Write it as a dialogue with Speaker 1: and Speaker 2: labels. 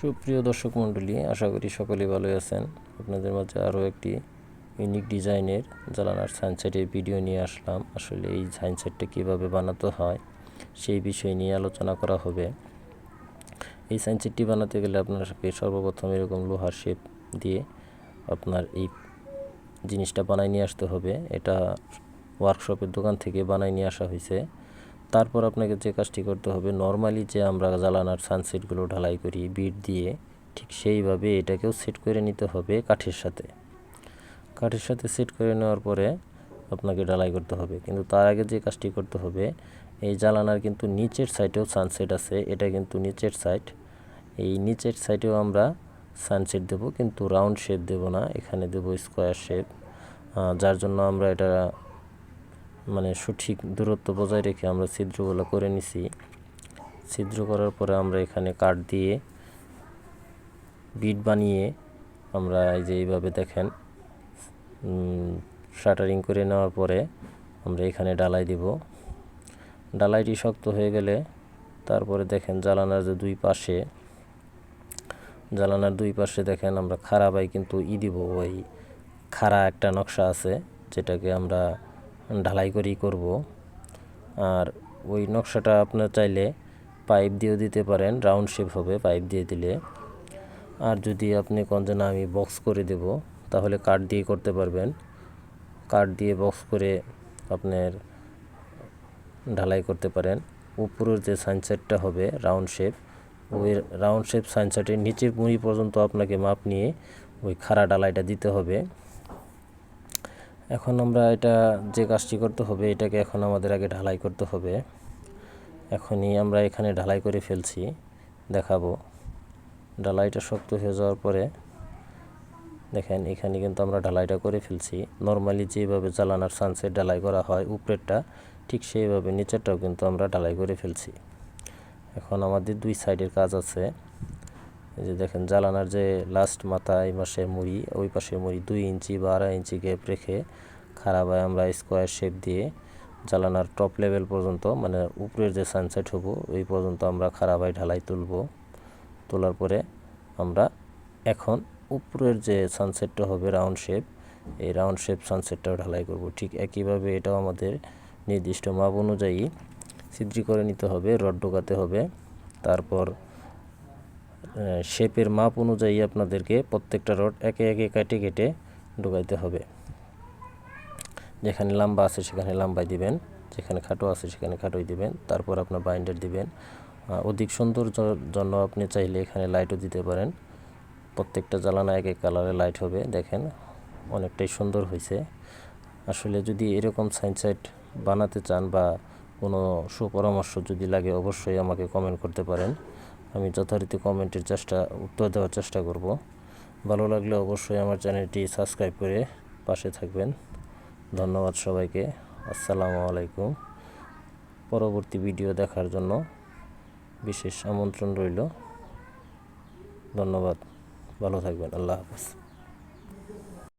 Speaker 1: সুপ্রিয় দর্শক মণ্ডলী, আশা করি সকলে ভালো আছেন। আপনাদের মাঝে আরও একটি ইউনিক ডিজাইনের জ্বালানার সাইনসেটের ভিডিও নিয়ে আসলাম। আসলে এই সাইনসেটটা কীভাবে বানাতে হয়, সেই বিষয় নিয়ে আলোচনা করা হবে। এই সাইনসেটটি বানাতে গেলে আপনাকে সর্বপ্রথম এরকম লোহার শেপ দিয়ে আপনার এই জিনিসটা বানাই নিয়ে আসতে হবে। এটা ওয়ার্কশপের দোকান থেকে বানাই নিয়ে আসা হয়েছে। তারপর আপনাকে যে কাজটি করতে হবে নর্মালি যে আমরা জ্বালানার সানসেটগুলো ঢালাই করি বিট দিয়ে, ঠিক সেইভাবে এটাকেও সেট করে নিতে হবে কাঠের সাথে। কাঠের সাথে সেট করে নেওয়ার পরে আপনাকে ঢালাই করতে হবে। কিন্তু তার আগে যে কাজটি করতে হবে, এই জ্বালানার কিন্তু নিচের সাইডেও সানসেট আছে, এটা কিন্তু নিচের সাইড এই নিচের সাইডেও আমরা সানসেট দেব, কিন্তু রাউন্ড শেপ দেব না, এখানে দেব স্কোয়ার শেপ যার জন্য আমরা এটা মানে সঠিক দূরত্ব বজায় রেখে আমরা ছিদ্রগুলো করে নিছি। ছিদ্র করার পরে আমরা এখানে কাঠ দিয়ে বিট বানিয়ে আমরা এই যে এইভাবে দেখেন শাটারিং করে নেওয়ার পরে আমরা এখানে ডালাই দিব। ডালাইটি শক্ত হয়ে গেলে তারপরে দেখেন জ্বালানার যে দুই পাশে, জ্বালানার দুই পাশে দেখেন আমরা খারাপাই কিন্তু ই দিব, ওই খাড়া একটা নকশা আছে যেটাকে আমরা ঢালাই করেই করব। আর ওই নকশাটা আপনার চাইলে পাইপ দিয়েও দিতে পারেন, রাউন্ড শেপ হবে পাইপ দিয়ে দিলে। আর যদি আপনি কোন যে না, আমি বক্স করে দেব, তাহলে কাঠ দিয়ে করতে পারবেন। কাঠ দিয়ে বক্স করে আপনার ঢালাই করতে পারেন। উপরের যে সানসেটটা হবে রাউন্ড শেপ, ওই রাউন্ড শেপ সানসেটের নিচের মুড়ি পর্যন্ত আপনাকে মাপ নিয়ে ওই খাড়া ডালাইটা দিতে হবে। এখন আমরা এটা যে কাজটি করতে হবে, এটাকে এখন আমাদের আগে ঢালাই করতে হবে। এখনই আমরা এখানে ঢালাই করে ফেলছি, দেখাবো। ঢালাইটা শক্ত হয়ে যাওয়ার পরে, দেখেন এখানে কিন্তু আমরা ঢালাইটা করে ফেলছি। নর্মালি যেভাবে জ্বালানার সানসেট ঢালাই করা হয়, উপরেরটা ঠিক সেইভাবে, নিচেরটাও কিন্তু আমরা ঢালাই করে ফেলছি। এখন আমাদের দুই সাইডের কাজ আছে। যে দেখেন, জ্বালানার যে লাস্ট মাথা, এই মাসে মুড়ি, ওই পাশে মুড়ি দুই ইঞ্চি বা আড়াই ইঞ্চি গ্যাপ রেখে খারাপায় আমরা স্কোয়ার শেপ দিয়ে জ্বালানার টপ লেভেল পর্যন্ত মানে উপরের যে সানসেট হব, ওই পর্যন্ত আমরা খারাপায় ঢালাই তুলব। তোলার পরে আমরা এখন উপরের যে সানসেটটা হবে রাউন্ড শেপ এই রাউন্ড শেপ সানসেটটাও ঢালাই করব। ঠিক একইভাবে এটাও আমাদের নির্দিষ্ট মাপ অনুযায়ী ছিদ্রি করে নিতে হবে, রড ঢোকাতে হবে। তারপর শেপের মাপ অনুযায়ী আপনাদেরকে প্রত্যেকটা রড একে একে কেটে কেটে ঢোকাইতে হবে। যেখানে লম্বা আছে সেখানে লম্বাই দিবেন, যেখানে খাটো আছে সেখানে খাটোই দিবেন, তারপর আপনার বাইন্ডার দিবেন। অধিক সুন্দর জন্য আপনি চাইলে এখানে লাইটও দিতে পারেন। প্রত্যেকটা জ্বালানা এক এক কালারে লাইট হবে, দেখেন অনেকটাই সুন্দর হয়েছে আসলে যদি এরকম সাইনসাইট বানাতে চান বা কোনো সুপরামর্শ যদি লাগে, অবশ্যই আমাকে কমেন্ট করতে পারেন। আমি যথারীতি কমেন্টের চেষ্টা, উত্তর দেওয়ার চেষ্টা করব। ভালো লাগলে অবশ্যই আমার চ্যানেলটি সাবস্ক্রাইব করে পাশে থাকবেন। ধন্যবাদ সবাইকে। আসসালামু আলাইকুম। পরবর্তী ভিডিও দেখার জন্য বিশেষ আমন্ত্রণ রইল। ধন্যবাদ। ভালো থাকবেন। আল্লাহ হাফেজ।